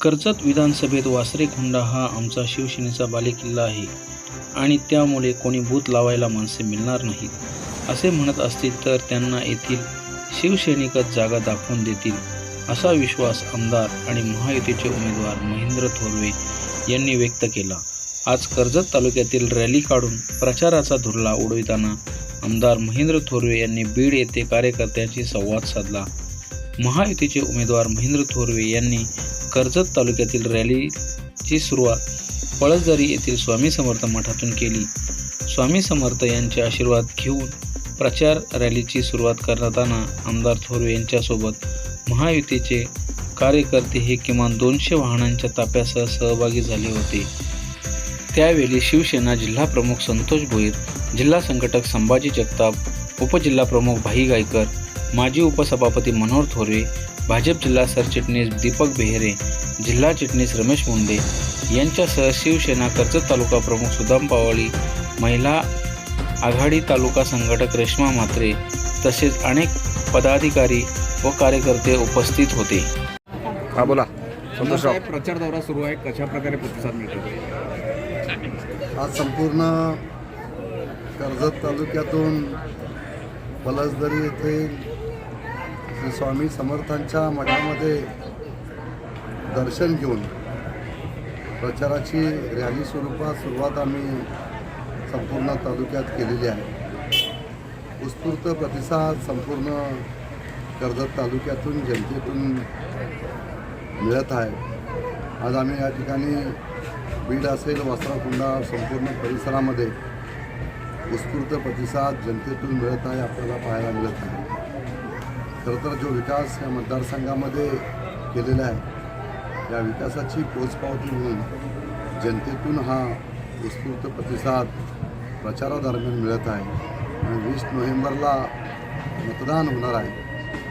कर्जत विधानसभेत वासरेखोंडा हा आमचा शिवसेनेचा बालेकिल्ला आहे आणि त्यामुळे कोणी भूत लावायला माणसे मिळणार नाहीत. असे म्हणत असतील तर त्यांना येथील शिवसैनिकच जागा दाखवून देतील असा विश्वास आमदार आणि महायुतीचे उमेदवार महेंद्र थोरवे यांनी व्यक्त केला. आज कर्जत तालुक्यातील रॅली काढून प्रचाराचा धुरला उडविताना आमदार महेंद्र थोरवे यांनी बीड येथे कार्यकर्त्यांशी संवाद साधला. महायुतीचे उमेदवार महेंद्र थोरवे यांनी कर्जत तालुक्यातील रॅलीची सुरुवात पळसदरी येथील स्वामी समर्थ मठातून केली. स्वामी समर्थ यांचे आशीर्वाद घेऊन प्रचार रॅलीची सुरुवात करताना आमदार थोरवे यांच्यासोबत महायुतीचे कार्यकर्ते हे किमान दोनशे वाहनांच्या ताफ्यासह सहभागी झाले होते. त्यावेळी शिवसेना जिल्हा प्रमुख संतोष भोईर जिल्हा संघटक संभाजी जगताप उपजिल्हा प्रमुख भाई गायकर माजी उपसभापती मनोहर थोरवे भाजप जिल्हा सरचिटणीस दीपक बेहेरे जिल्हा चिटणीस रमेश मुंडे यांच्यासह शिवसेना कर्जत तालुका प्रमुख सुदाम पावळी महिला आघाडी तालुका संघटक रेश्मा म्हात्रे तसेच अनेक पदाधिकारी व कार्यकर्ते उपस्थित होते. हा बोला. प्रचार दौरा सुरू आहे. कशा प्रकारे प्रतिसाद मिळतो? आज संपूर्ण कर्जत तालुक्यातून पलसदरी येथे श्री स्वामी समर्थांच्या मठामध्ये दर्शन घेऊन प्रचाराची रॅली स्वरूपात सुरुवात आम्ही संपूर्ण तालुक्यात केलेली आहे. उत्स्फूर्त प्रतिसाद संपूर्ण कर्जत तालुक्यातून जनतेतून मिळत आहे. आज आम्ही या ठिकाणी बीड असेल वस्त्राकुंडा संपूर्ण परिसरामध्ये उत्स्फूर्त प्रतिसाद जनतेतून मिळत आहे आपल्याला पाहायला मिळत आहे. खरं तर जो विकास या मतदारसंघामध्ये केलेला आहे या विकासाची पोचपावती म्हणून जनतेतून हा उत्स्फूर्त प्रतिसाद प्रचारादरम्यान मिळत आहे. आणि वीस नोव्हेंबरला मतदान होणार आहे.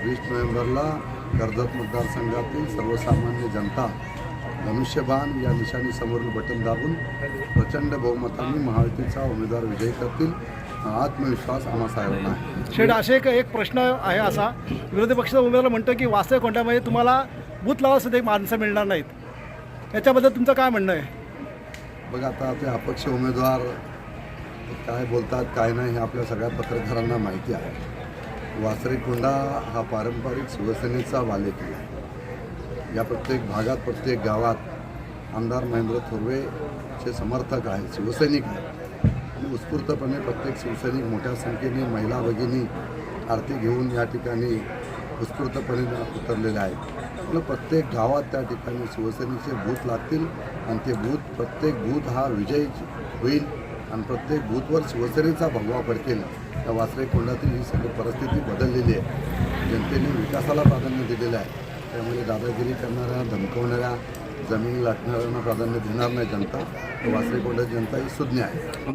वीस नोव्हेंबरला कर्जत मतदारसंघातील सर्वसामान्य जनता धनुष्यबाण या निशाणीसमोरील बटन दाबून प्रचंड बहुमतांनी महायुतीचा उमेदवार विजयी करतील हा आत्मविश्वास आम्हा साहेबांना आहे. शेठ असे एक एक प्रश्न आहे असा. विरोधी पक्षाचा उमेदवार म्हणतो की वास्तव कोणत्यामध्ये तुम्हाला बूथ लावा सुद्धा एक माणसं मिळणार नाहीत. याच्याबद्दल तुमचं काय म्हणणं आहे? बघा आता ते अपक्ष उमेदवार काय बोलतात काय नाही हे आपल्या सगळ्या पत्रकारांना माहिती आहे. वासरेकुंडा हा पारंपरिक शिवसेनेचा बालेकिल्ला आहे. या प्रत्येक भागात प्रत्येक गावात आमदार महेंद्र थोरवेचे समर्थक आहेत शिवसैनिक आहेत. आणि उत्स्फूर्तपणे प्रत्येक शिवसैनिक मोठ्या संख्येने महिला भगिनी आरती घेऊन या ठिकाणी उत्स्फूर्तपणे उतरलेले आहेत. मला प्रत्येक गावात त्या ठिकाणी शिवसेनेचे बूथ लागतील आणि ते बूथ प्रत्येक बूथ हा विजय होईल आणि प्रत्येक बूथवर शिवसेनेचा भगवा पडतील. त्या वासरे कोंडातील ही सगळी परिस्थिती बदललेली आहे. जनतेने विकासाला प्राधान्य दिलेलं आहे. त्यामुळे दादागिरी करणाऱ्या धमकवणाऱ्या जमीन लाटणाऱ्यांना प्राधान्य देणार नाही जनता. वासरे कोंडाची जनता ही सुज्ञ आहे.